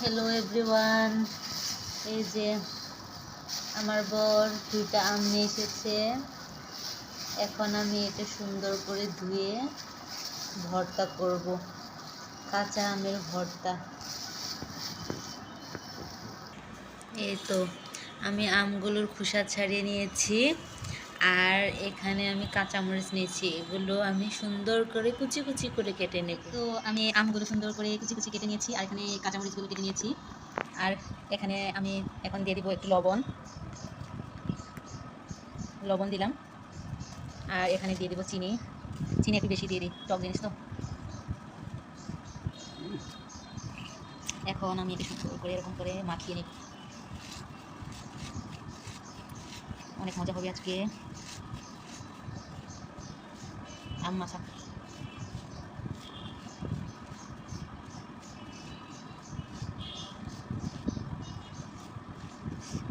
Hello everyone এই যে আমার বর দুইটা আম নিয়ে এসেছে। এখন আমি এটা সুন্দর করে ধুয়ে ভর্তা করব। কাঁচা আমের ভর্তা। এই তো, আমি আমগুলোর খোসা ছাড়িয়ে নিয়েছি। আর এখানে আমি কাঁচামরিচ নিয়েছি, এগুলো আমি সুন্দর করে কুচি কুচি করে কেটে নেব। তো আমি আমগুলো সুন্দর করে কুচি কুচি কেটে নিয়েছি, আর এখানে কাঁচামরিচগুলো কেটে নিয়েছি। আর এখানে আমি এখন দিয়ে দিব একটু লবণ। লবণ দিলাম। আর এখানে দিয়ে দিব চিনি। চিনি একটু বেশি দিয়ে দিই, টক জিনিস তো। এখন আমি একটু সুন্দর করে এরকম করে মাখিয়ে নিই অনেক মজা হবে আজকে। আম মাখা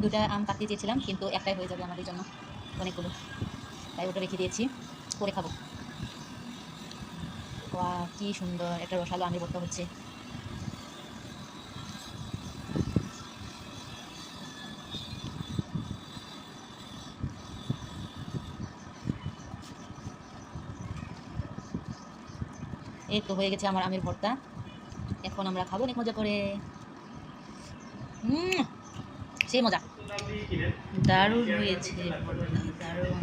দুটা আম কাটতে চেয়েছিলাম, কিন্তু একটাই হয়ে যাবে আমাদের জন্য অনেকগুলো। তাই ওটা রেখে দিয়েছি করে খাব। ওয়া কি সুন্দর, একটা রসালো আমের ভর্তা হচ্ছে। এই তো হয়ে গেছে আমার আমের ভর্তা। এখন আমরা খাব অনেক মজা করে। হুম সেই মজা। দারুণ হয়েছে। দারুণ।